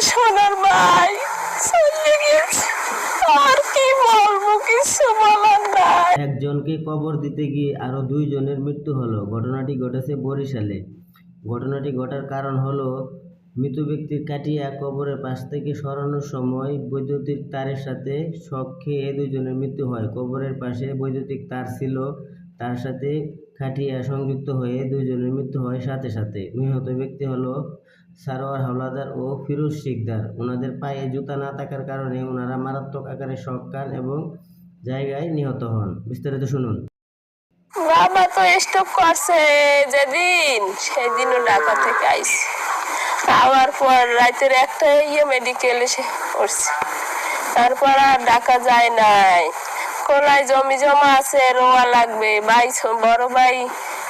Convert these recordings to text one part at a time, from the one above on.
সোনার ভাই। চলে গেছে। আর কি বলব, কিছু বলার নাই। একজনকে কবর দিতে গিয়ে আরও দুইজনের মৃত্যু হলো। ঘটনাটি ঘটেছে বরিশালে। ঘটনাটি ঘটার কারণ হলো, মৃত ব্যক্তির কাটিয়া কবরের পাশ থেকে সরানোর সময় বৈদ্যুতিক তারের সাথে শখ খেয়ে দুজনের মৃত্যু হয়। কবরের পাশে বৈদ্যুতিক তার ছিল। তার সাথে খাটিয়া সংযুক্ত হয়ে দুজনের মৃত্যু হয় সাথে সাথে। নিহত ব্যক্তি হলো সারোয়ার, হাওলাদার ও ফিরোজ শিকদার। ওনাদের পায়ে জুতা না থাকার কারণে ওনারা মারাত্মক আকারে শক খান এবং জায়গায় নিহত হন। বিস্তারিত শুনুন। বাবা তো স্টপ করছে যেদিন সেই দিনও ঢাকা থেকে আইসি আবার পর রাতের একটা ইয়ে মেডিকেলে সে করছে তারপর আর ডাকা যায় নাই। কোলায় জমি জমা আছে, রোয়া লাগবে। ভাই বড় ভাই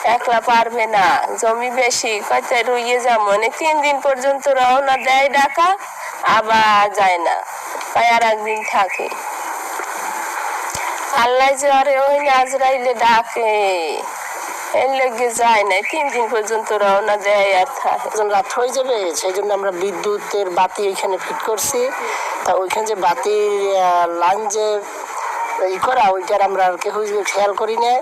একলা পারবে না। জমি বেশি কয়টা রুইয়ে যাব। মানে তিন দিন পর্যন্ত রওনা দেয় ডাকা আবার যায় না। তাই আর একদিন থাকে। আল্লাহ যে আরে ওই আজরাইলে ডাকে। এর লেগে যায় না। তিন দিন পর্যন্ত রওনা দেয় আর থাকে। রাত হয়ে যাবে সেই জন্য আমরা বিদ্যুতের বাতি ওইখানে ফিট করছি। তা ওইখানে যে বাতির লাইন যে ই করা, ওইটার আমরা আর কেউ খেয়াল করি না।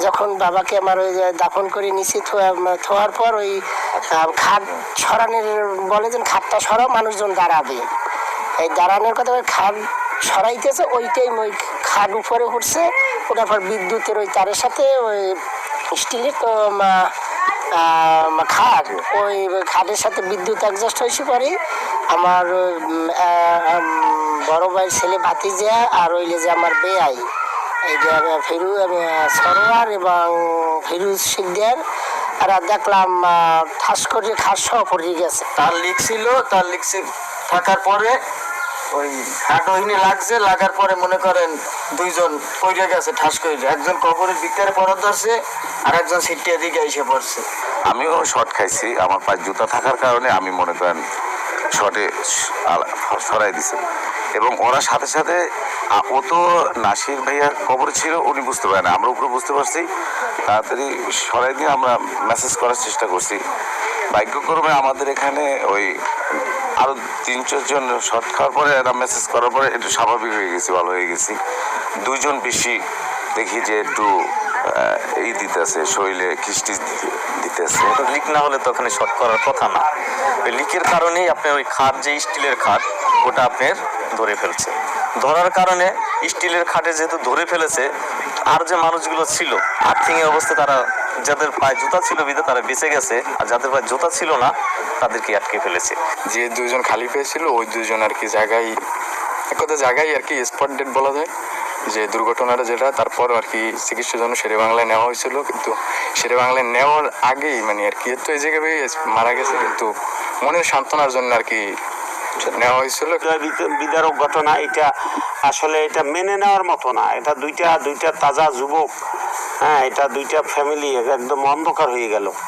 যখন বাবাকে আমার ওই দাফন করে নিচে থোয়া- থোয়ার পর ওই খাট সরানোর বলে যে খাটটা সরাও, মানুষজন দাঁড়াবে। এই দাঁড়ানোর কথা খাট সরাইতেছে, ওইটাই ওই খাট উপরে উঠছে। ওটার পর বিদ্যুতের ওই তারের সাথে ওই স্টিলের, তো খাট, ওই খাটের সাথে বিদ্যুৎ অ্যাডজাস্ট হয়েছে পরে আমার বড় ভাই ছেলে ভাতিজা আর ওইলে যে আমার বেয়াই। ফিরু সরোয়ার এবং ফিরুজ শিকদার আর দেখলাম ঠাস করে খাস সহ পড়ে গেছে। তার লিক ছিল তার লিক থাকার পরে ওই হাডোহিনী লাগছে লাগার পরে মনে করেন দুইজন পড়ে গেছে ঠাস করে। একজন কবরের ভিতরে পড়া ধরছে আর একজন সিটিয়া দিকে এসে পড়ছে। আমিও শর্ট খাইছি আমার পায়ে জুতা থাকার কারণে আমি মনে করেন শর্টে সরাই দিছে। এবং ওরা সাথে সাথে ও তো নাসির ভাইয়ার কবর ছিল, উনি বুঝতে পারে না। আমরা উপরে বুঝতে পারছি। তাড়াতাড়ি সরাই দিয়ে আমরা মেসেজ করার চেষ্টা করছি। ভাগ্যক্রমে আমাদের এখানে ওই আরও তিন চারজন শর্ট খাওয়ার পরে এরা মেসেজ করার পরে একটু স্বাভাবিক হয়ে গেছি, ভালো হয়ে গেছি। দুইজন বেশি দেখি যে একটু এই দিতেছে, শরীরে খিস্টি দিতেছে। লিক না হলে তো ওখানে শর্ট করার কথা না। ওই লিকের কারণেই আপনার ওই খাট, যে স্টিলের খাট, ওটা আপনার ধরে ফেলছে। ধরার কারণে স্টিলের খাটে যেহেতু ধরে ফেলেছে, আর যে মানুষগুলো ছিল আর্থিং অবস্থা তারা যাদের পায়ে জুতা ছিল বিধে তারা বেঁচে গেছে, আর যাদের পায়ে জুতা ছিল না, তাদেরকে আটকে ফেলেছে। যে দুজন খালি পেয়েছিল, ওই দুজন আর কি জায়গায়, এক কথা জায়গায় আর কি স্পট ডেট বলা যায়। যে দুর্ঘটনাটা যেটা তারপর আর কি চিকিৎসার জন্য শেরে বাংলায় নেওয়া হয়েছিল, কিন্তু শেরে বাংলায় নেওয়ার আগেই মানে আর কি, তো এই জায়গায় মারা গেছে, কিন্তু মনের সান্ত্বনার জন্য আর কি নেওয়া হয়েছিল। বিদারক ঘটনা, এটা আসলে এটা মেনে নেওয়ার মতো না। এটা দুইটা দুইটা তাজা যুবক হ্যাঁ এটা দুইটা ফ্যামিলি একদম অন্ধকার হয়ে গেল।